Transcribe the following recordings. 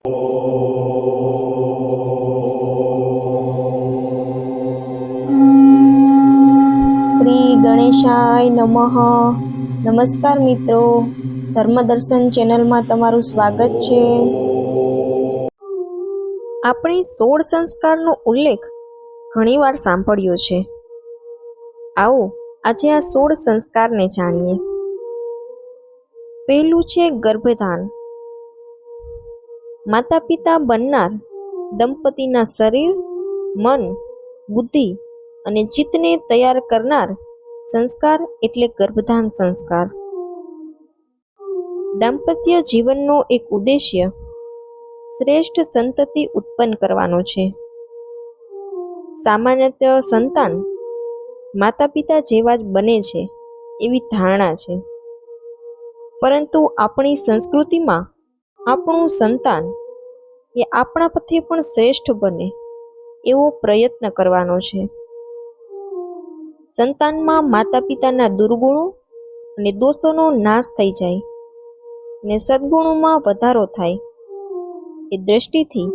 શ્રી ગણેશાય નમઃ. નમસ્કાર મિત્રો. ધર્મદર્શન ચેનલમાં તમારું સ્વાગત છે. આપણે સોળ સંસ્કારનો ઉલ્લેખ ઘણીવાર સાંભળ્યો છે. આવો, આજે આ સોળ સંસ્કારને જાણીએ. પહેલું છે ગર્ભધાન. માતા પિતા બનનાર દંપતીના શરીર, મન, બુદ્ધિ અને ચિત્તને તૈયાર કરનાર સંસ્કાર એટલે ગર્ભધાન સંસ્કાર. દાંપત્ય જીવનનો એક ઉદ્દેશ્ય શ્રેષ્ઠ સંતતિ ઉત્પન્ન કરવાનો છે. સામાન્યતઃ સંતાન માતા પિતા જેવા જ બને છે એવી ધારણા છે. પરંતુ આપણી સંસ્કૃતિમાં આપણું સંતાન એ આપણા પ્રત્યે પણ શ્રેષ્ઠ બને એવો પ્રયત્ન કરવાનો છે. સંતાનમાં માતા પિતાના દુર્ગુણો અને દોષોનો નાશ થઈ જાય ને સદગુણોમાં વધારો થાય. એ દ્રષ્ટિથી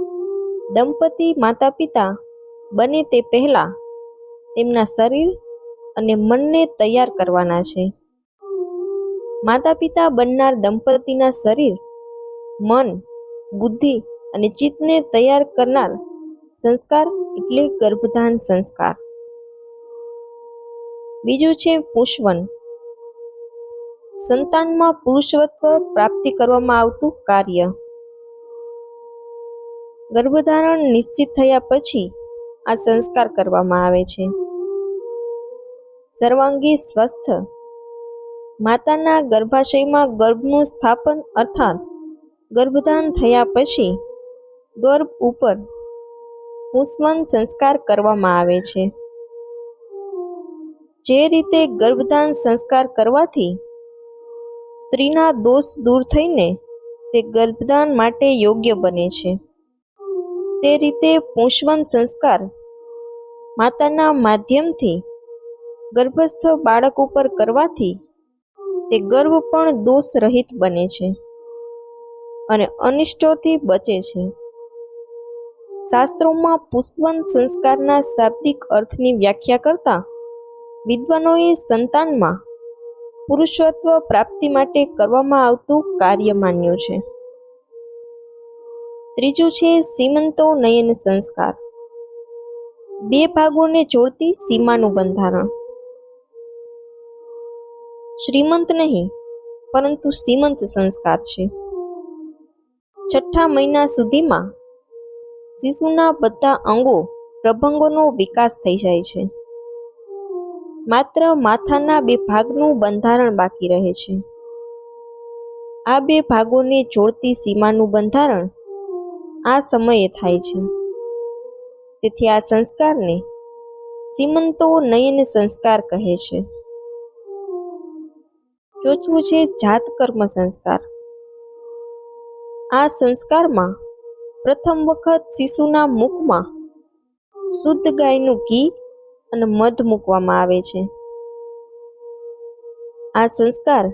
દંપતી માતા પિતા બને તે પહેલા તેમના શરીર અને મનને તૈયાર કરવાના છે. માતા પિતા બનનાર દંપતીના શરીર, મન, બુદ્ધિ અને ચિત્તને તૈયાર કરનાર સંસ્કાર એટલે ગર્ભધાન સંસ્કાર. બીજું છે પુષ્વન. સંતાનમાં પુરુષત્વ પ્રાપ્તિ કરવામાં આવતું કાર્ય. ગર્ભધારણ નિશ્ચિત થયા પછી આ સંસ્કાર કરવામાં આવે છે. સર્વાંગી સ્વસ્થ. માતાના ગર્ભાશયમાં ગર્ભનું સ્થાપન અર્થાત ગર્ભધાન થયા પછી ગર્ભ ઉપર પુષ્વન સંસ્કાર કરવામાં આવે છે. જે રીતે ગર્ભધાન સંસ્કાર કરવાથી સ્ત્રીના દોષ દૂર થઈને તે ગર્ભધાન માટે યોગ્ય બને છે. તે રીતે પુષ્વન સંસ્કાર માતાના માધ્યમથી ગર્ભસ્થ બાળક ઉપર કરવાથી તે ગર્ભ પણ દોષ રહિત બને છે અને અનિષ્ટોથી બચે છે. શાસ્ત્રોમાં પુષ્વન સંસ્કારના શાબ્દિક અર્થની વ્યાખ્યા કરતા વિદ્વાનોએ સંતાનમાં પુરુષત્વ પ્રાપ્તિ માટે કરવામાં આવતું કાર્ય માન્યું છે. ત્રીજું છે સીમંતો નયન સંસ્કાર. બે ભાગોને જોડતી સીમાનું બંધારણ શ્રીમંત નહીં, પરંતુ સીમંત સંસ્કાર છે. છઠ્ઠા મહિના સુધીમાં શિશુના બધા અંગો પ્રભંગોનો વિકાસ થઈ જાય છે. માત્ર માથાના બે ભાગનું બંધારણ બાકી રહે છે. આ બે ભાગોને જોડતી સીમાનું બંધારણ આ સમયે થાય છે. તેથી આ સંસ્કારને સીમંતો નયન સંસ્કાર કહે છે. ચોથું છે જાત કર્મ સંસ્કાર. આ સંસ્કારમાં પ્રથમ વખત શિશુના મુખમાં શુદ્ધ ગાયનું ઘી અને મધ મૂકવામાં આવે છે. આ સંસ્કાર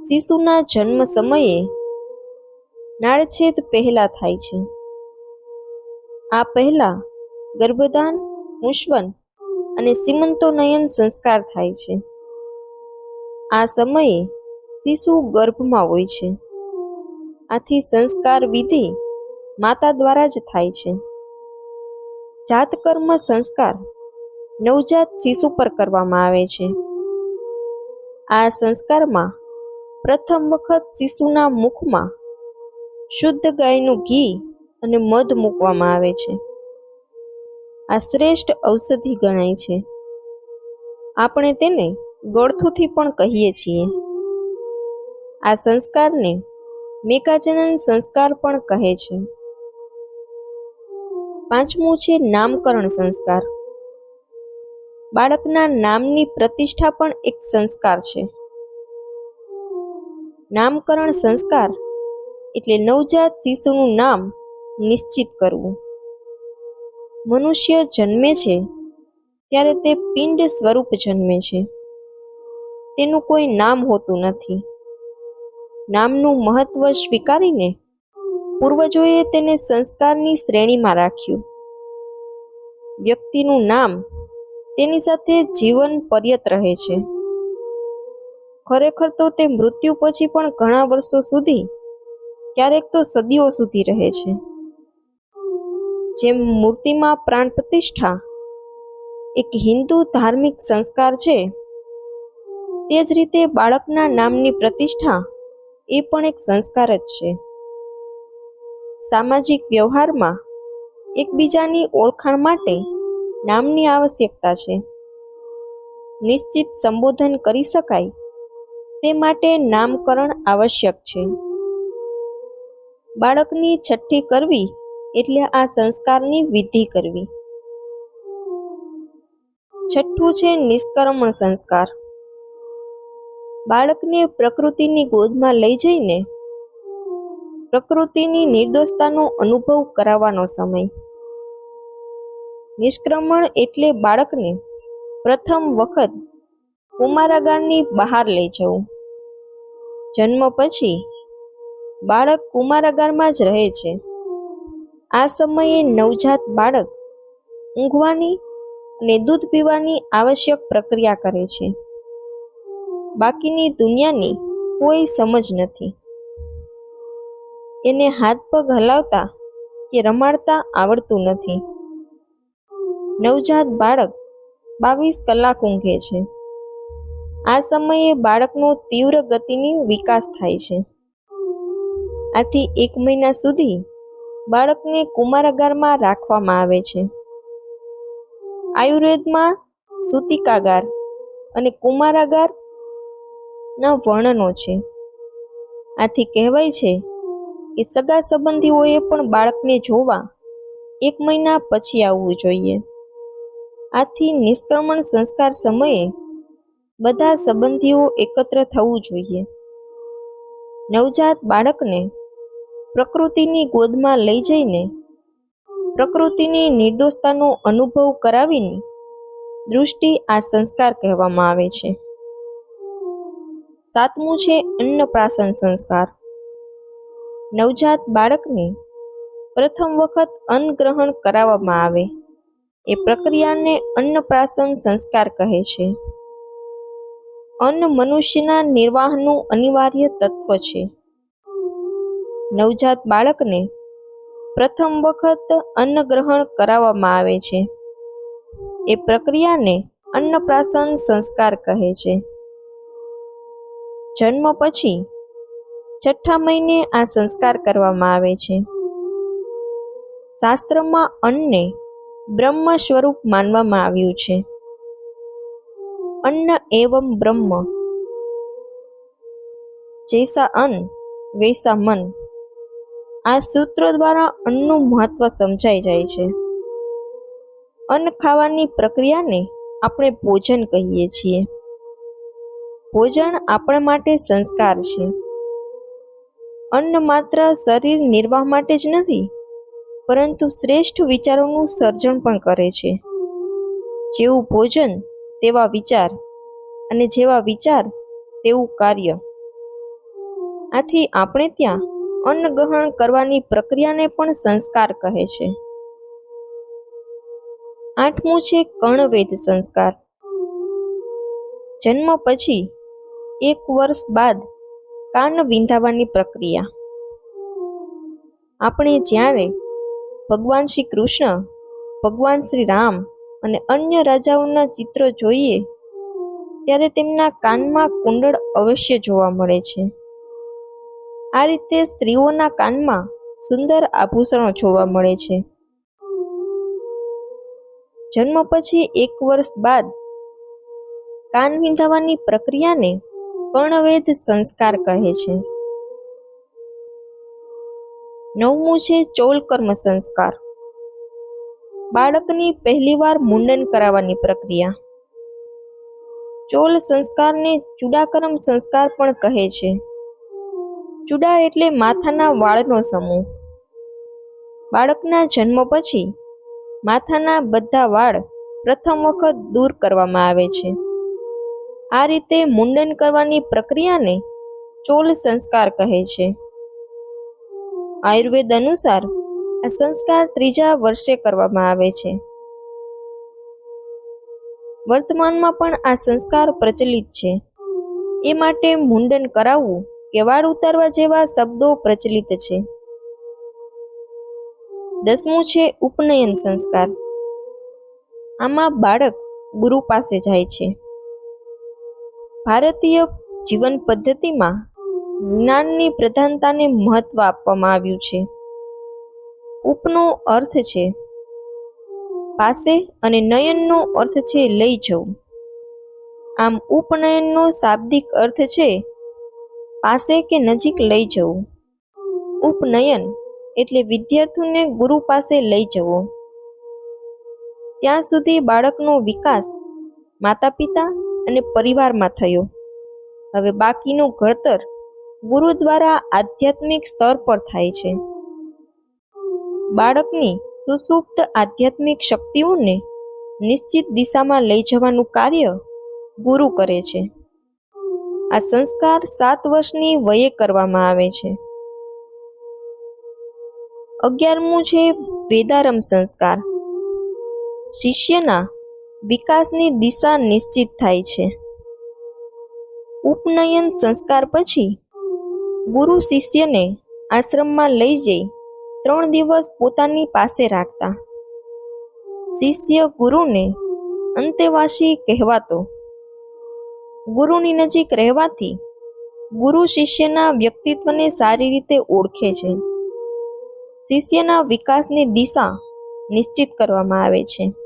શિશુના જન્મ સમયે નાળછેદ પહેલા થાય છે. આ પહેલા ગર્ભદાન મુશ્વન અને સીમંતોનયન સંસ્કાર થાય છે. આ સમયે શિશુ ગર્ભમાં હોય છે. આથી સંસ્કાર વિધિ માતા દ્વારા જ થાય છે. જાતકર્મ સંસ્કાર નવજાત શિશુ પર કરવામાં આવે છે. આ સંસ્કારમાં પ્રથમ વખત શિશુના મુખમાં શુદ્ધ ગાયનું ઘી અને મધ મૂકવામાં આવે છે. આ શ્રેષ્ઠ ઔષધિ ગણાય છે. આપણે તેને ગળથુથી પણ કહીએ છીએ. આ સંસ્કારને મેકાજનન સંસ્કાર પણ કહે છે. પાંચમું છે નામકરણ સંસ્કાર. બાળકના નામની પ્રતિષ્ઠા પણ એક સંસ્કાર છે. નામકરણ સંસ્કાર એટલે નવજાત શિશુનું નામ નિશ્ચિત કરવું. મનુષ્ય જન્મે છે ત્યારે તે પિંડ સ્વરૂપ જન્મે છે. તેનું કોઈ નામ હોતું નથી. નામનું મહત્વ સ્વીકારીને પૂર્વજોએ તેને સંસ્કારની શ્રેણીમાં રાખ્યું. વ્યક્તિનું નામ તેની સાથે જીવન પર્યત રહે છે. ખરેખર તો તે મૃત્યુ પછી પણ ઘણા વર્ષો સુધી, ક્યારેક તો સદીઓ સુધી રહે છે. જેમ મૂર્તિમાં પ્રાણ પ્રતિષ્ઠા એક હિન્દુ ધાર્મિક સંસ્કાર છે, તે જ રીતે બાળકના નામની પ્રતિષ્ઠા એ પણ એક સંસ્કાર જ છે. સામાજિક વ્યવહારમાં એકબીજાની ઓળખાણ માટે નામની આવશ્યકતા છે. નિશ્ચિત સંબોધન કરી શકાય તે માટે નામકરણ આવશ્યક છે. બાળકની છઠ્ઠી કરવી એટલે આ સંસ્કારની વિધિ કરવી. છઠ્ઠું છે નિષ્કર્મણ સંસ્કાર. બાળકને પ્રકૃતિની ગોદમાં લઈ જઈને પ્રકૃતિની નિર્દોષતાનો અનુભવ કરાવવાનો સમય. નિષ્ક્રમણ એટલે બાળકને પ્રથમ વખત કુમારાગારની બહાર લઈ જવું. જન્મ પછી બાળક કુમારાગારમાં જ રહે છે. આ સમયે નવજાત બાળક ઊંઘવાની અને દૂધ પીવાની આવશ્યક પ્રક્રિયા કરે છે. બાકીની દુનિયાની કોઈ સમજ નથી. એને હાથ પગ હલાવતા કે રમાડતા આવડતું નથી. નવજાત બાળક બાવીસ કલાક ઊંઘે છે. આ સમયે બાળકનો તીવ્ર ગતિની વિકાસ થાય છે. આથી એક મહિના સુધી બાળકને કુમારાગારમાં રાખવામાં આવે છે. આયુર્વેદમાં સૂતિકાગાર અને કુમારાગાર ના વર્ણનો છે. આથી કહેવાય છે કે સગા સંબંધીઓએ પણ બાળકને જોવા એક મહિના પછી આવવું જોઈએ. આથી નિષ્ક્રમણ સંસ્કાર સમયે બધા સંબંધીઓ એકત્ર થવું જોઈએ. નવજાત બાળકને પ્રકૃતિની ગોદમાં લઈ જઈને પ્રકૃતિની નિર્દોષતાનો અનુભવ કરાવીને દૃષ્ટિ આ સંસ્કાર કહેવામાં આવે છે. સાતમું છે અન્નપ્રાશન સંસ્કાર. નવજાત બાળકને પ્રથમ વખત અન્ન ગ્રહણ કરાવવામાં આવે. એ પ્રક્રિયાને અન્નપ્રાશન સંસ્કાર કહે છે. અન્ન મનુષ્યના નિર્વાહનું અનિવાર્ય તત્વ છે. નવજાત બાળકને પ્રથમ વખત અન્ન ગ્રહણ કરાવવામાં આવે છે. એ પ્રક્રિયાને અન્નપ્રાશન સંસ્કાર કહે છે. જન્મ પછી છઠ્ઠા મહિને આ સંસ્કાર કરવામાં આવે છે. શાસ્ત્રમાં અન્નને બ્રહ્મ સ્વરૂપ માનવામાં આવ્યું છે. અન્ન એવમ બ્રહ્મ. જૈસા અન્ન, વૈસા મન. આ સૂત્રો દ્વારા અન્નનું મહત્વ સમજાઈ જાય છે. અન્ન ખાવાની પ્રક્રિયાને આપણે ભોજન કહીએ છીએ. ભોજન આપણા માટે સંસ્કાર છે. અન્ન માત્ર શરીર નિર્વાહ માટે જ નથી, પરંતુ શ્રેષ્ઠ વિચારોનું સર્જન પણ કરે છે. જેવું ભોજન, તેવા વિચાર, અને જેવા વિચાર, તેવું કાર્ય. આથી આપણે ત્યાં અન્ન ગ્રહણ કરવાની પ્રક્રિયાને પણ સંસ્કાર કહે છે. આઠમું છે કર્ણવેદ સંસ્કાર. જન્મ પછી એક વર્ષ બાદ કાન વિંધાવાની પ્રક્રિયા. આપણે જ્યારે ભગવાન શ્રી કૃષ્ણ, ભગવાન શ્રી રામ અને અન્ય રાજાઓના ચિત્રો જોઈએ, ત્યારે તેમના કાનમાં કુંડળ અવશ્ય જોવા મળે છે. આ રીતે સ્ત્રીઓના કાનમાં સુંદર આભૂષણો જોવા મળે છે. જન્મ પછી એક વર્ષ બાદ કાન વિંધાવાની પ્રક્રિયાને કર્ણવેદ સંસ્કાર કહે છે. નવમું છે ચોલકર્મ સંસ્કાર. બાળકની પહેલીવાર મુંડન કરાવવાની પ્રક્રિયા. ચોલ સંસ્કારને ચૂડાકરમ સંસ્કાર પણ કહે છે. ચૂડા એટલે માથાના વાળનો સમૂહ. બાળકના જન્મ પછી માથાના બધા વાળ પ્રથમ વખત દૂર કરવામાં આવે છે. આ રીતે મુંડન કરવાની પ્રક્રિયાને ચોલ સંસ્કાર કહે છે. આયુર્વેદ અનુસાર આ સંસ્કાર ત્રીજા વર્ષે કરવામાં આવે છે. વર્તમાનમાં પણ આ સંસ્કાર પ્રચલિત છે. એ માટે મુંડન કરાવવું કે વાળ ઉતારવા જેવા શબ્દો પ્રચલિત છે. દસમું છે ઉપનયન સંસ્કાર. આમાં બાળક ગુરુ પાસે જાય છે. ભારતીય જીવન પદ્ધતિમાં જ્ઞાનની પ્રધાનતાને મહત્વ આપવામાં આવ્યું છે. ઉપનો અર્થ છે, પાસે અને નયનનો અર્થ છે, લઈ જવું. આમ ઉપનયનનો શાબ્દિક અર્થ છે, પાસે કે નજીક લઈ જવું. ઉપનયન એટલે વિદ્યાર્થીને ગુરુ પાસે લઈ જવો. ત્યાં સુધી બાળકનો વિકાસ માતા પિતા અને પરિવારમાં થયો. હવે બાકીનું ઘડતર ગુરુ દ્વારા આધ્યાત્મિક સ્તર પર થાય છે. બાળકની સુસુપ્ત આધ્યાત્મિક શક્તિઓને નિશ્ચિત દિશામાં લઈ જવાનું કાર્ય ગુરુ કરે છે. આ સંસ્કાર સાત વર્ષની વયે કરવામાં આવે છે. અગિયારમું છે વેદારમ સંસ્કાર. શિષ્યના વિકાસની દિશા નિશ્ચિત થાય છે. ઉપનયન સંસ્કાર પછી ગુરુ શિષ્યને આશ્રમમાં લઈ જઈ ત્રણ દિવસ પોતાની પાસે રાખતા. શિષ્ય ગુરુને અંતેવાસી કહેવાતો. ગુરુની નજીક રહેવાથી ગુરુ શિષ્યના વ્યક્તિત્વને સારી રીતે ઓળખે છે. શિષ્યના વિકાસની દિશા નિશ્ચિત કરવામાં આવે છે.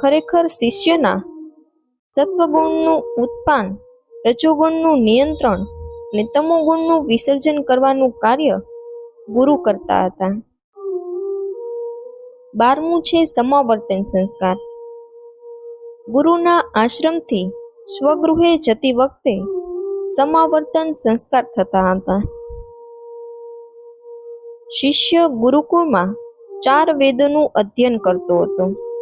ખરેખર શિષ્યના સત્વગુણનું ઉત્પાન, રજોગુણનું નિયંત્રણ અને તમોગુણનું વિસર્જન કરવાનું કાર્ય ગુરુ કરતા હતા. બારમું છે સમાવર્તન સંસ્કાર. ગુરુના આશ્રમથી સ્વગૃહે જતી વખતે સમાવર્તન સંસ્કાર થતા હતા. શિષ્ય ગુરુકુળમાં ચાર વેદોનું અધ્યયન કરતો હતો.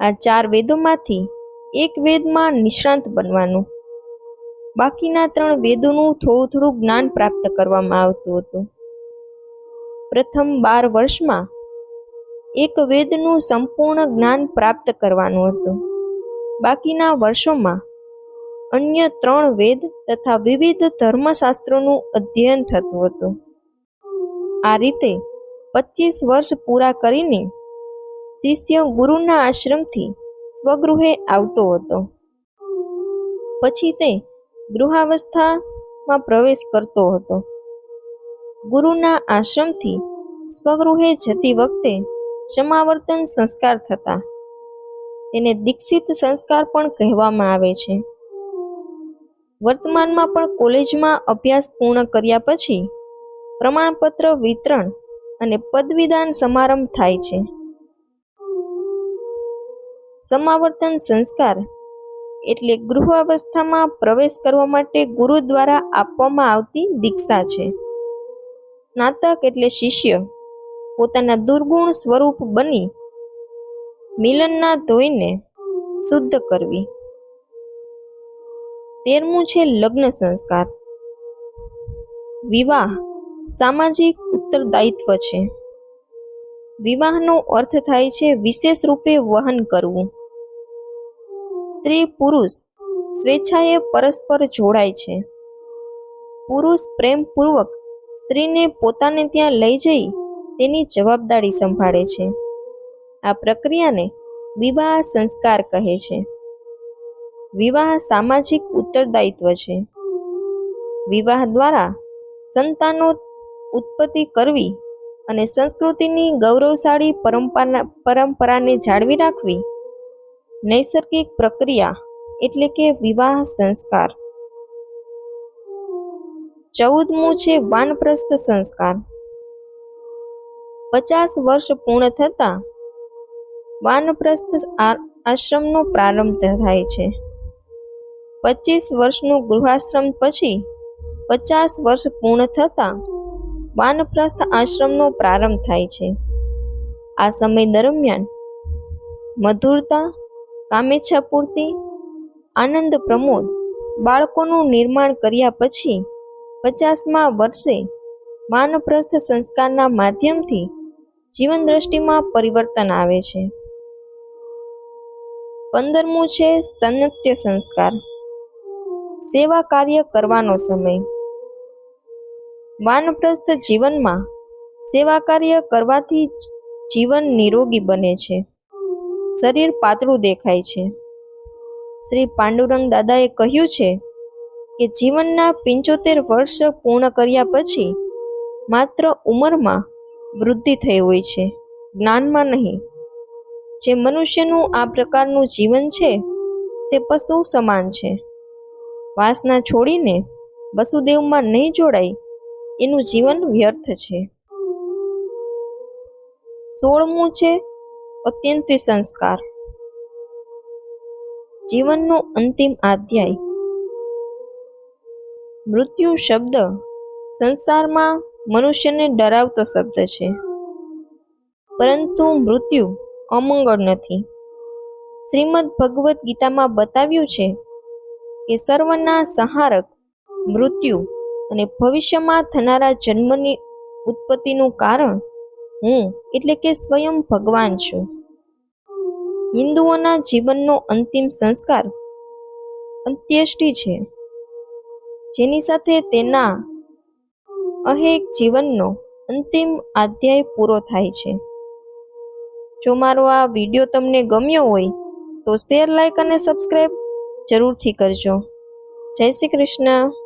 આ ચાર વેદોમાંથી એક વેદમાં નિષ્ણાંત બનવાનું. બાકીના ત્રણ વેદોનું થોડું થોડું જ્ઞાન પ્રાપ્ત કરવામાં આવતું હતું. પ્રથમ બાર વર્ષમાં એક વેદનું સંપૂર્ણ જ્ઞાન પ્રાપ્ત કરવાનું હતું. બાકીના વર્ષોમાં અન્ય ત્રણ વેદ તથા વિવિધ ધર્મશાસ્ત્રોનું અધ્યયન થતું હતું. આ રીતે પચીસ વર્ષ પૂરા કરીને શિષ્ય ગુરુના આશ્રમથી સ્વગૃહે આવતો હતો. પછી તે ગૃહાવસ્થામાં પ્રવેશ કરતો હતો. ગુરુના આશ્રમથી સ્વગૃહે જતી વખતે સમાવર્તન સંસ્કાર થતા. તેને દીક્ષિત સંસ્કાર પણ કહેવામાં આવે છે. વર્તમાનમાં પણ કોલેજમાં અભ્યાસ પૂર્ણ કર્યા પછી પ્રમાણપત્ર વિતરણ અને પદવીદાન સમારંભ થાય છે. સમાવર્તન સંસ્કાર એટલે ગૃહાવસ્થામાં પ્રવેશ કરવા માટે ગુરુ દ્વારા આપવામાં આવતી દીક્ષા છે. સ્નાતક એટલે શિષ્ય પોતાના દુર્ગુણ સ્વરૂપ બની મિલનના ધોઈને શુદ્ધ કરવી. તેરમું છે લગ્ન સંસ્કાર. વિવાહ સામાજિક ઉત્તરદાયિત્વ છે. વિવાહનો અર્થ થાય છે વિશેષ રૂપે વહન કરવું. સ્ત્રી પુરુષ સ્વેચ્છાએ પરસ્પર જોડાય છે. પુરુષ પ્રેમપૂર્વક સ્ત્રીને પોતાને ત્યાં લઈ જઈ તેની જવાબદારી સંભાળે છે. આ પ્રક્રિયાને વિવાહ સંસ્કાર કહે છે. વિવાહ સામાજિક ઉત્તરદાયિત્વ છે. વિવાહ દ્વારા સંતાનો ઉત્પત્તિ કરવી અને સંસ્કૃતિની ગૌરવશાળી પરંપરા પરંપરાને જાળવી રાખવી. નૈસર્ગિક પ્રક્રિયા એટલે કે વિવાહ સંસ્કાર. ચૌદમું છે વાનપ્રસ્થ સંસ્કાર. પચાસ વર્ષ પૂર્ણ થતાં વાનપ્રસ્થ આશ્રમનો પ્રારંભ થાય છે. પચીસ વર્ષનું ગૃહાશ્રમ પછી પચાસ વર્ષ પૂર્ણ થતાં વાનપ્રસ્થ આશ્રમનો પ્રારંભ થાય છે. આ સમય દરમિયાન મધુરતા કામેચ્છા પૂર્તિ આનંદ પ્રમોદ બાળકોનું નિર્માણ કર્યા પછી પચાસમા વર્ષે માનપ્રસ્થ સંસ્કારના માધ્યમથી જીવન દ્રષ્ટિમાં પરિવર્તન આવે છે. પંદરમું છે સ્તનત્ય સંસ્કાર. સેવા કાર્ય કરવાનો સમય. વાનપ્રસ્થ જીવનમાં સેવા કાર્ય કરવાથી જીવન નિરોગી બને છે. શરીર પાતળું દેખાય છે. શ્રી પાંડુરંગ દાદાએ કહ્યું છે કે જીવનના પંચોતેર વર્ષ પૂર્ણ કર્યા પછી માત્ર ઉંમરમાં વૃદ્ધિ થઈ હોય છે. જ્ઞાનમાં નહીં. જે મનુષ્યનું આ પ્રકારનું જીવન છે તે પશુ સમાન છે. વાસના છોડીને વસુદેવમાં નહીં જોડાય એનું જીવન વ્યર્થ છે. સોળમું છે અત્યંત સંસ્કાર. જીવનનો અંતિમ અધ્યાય. મૃત્યુ શબ્દ સંસારમાં મનુષ્યને ડરાવતો શબ્દ છે. પરંતુ મૃત્યુ અમંગળ નથી. શ્રીમદ ભગવદ્ ગીતામાં બતાવ્યું છે કે સર્વના સહારક મૃત્યુ અને ભવિષ્યમાં થનારા જન્મની ઉત્પત્તિનું કારણ હું એટલે કે સ્વયં ભગવાન છું. હિન્દુઓના જીવનનો અંતિમ સંસ્કાર અંત્યેષ્ટિ છે. જેની સાથે તેના અહેક જીવનનો અંતિમ અધ્યાય પૂરો થાય છે. જો મારો આ વીડિયો તમને ગમ્યો હોય તો શેર, લાઈક અને સબસ્ક્રાઈબ જરૂરથી કરજો. જય શ્રી કૃષ્ણ.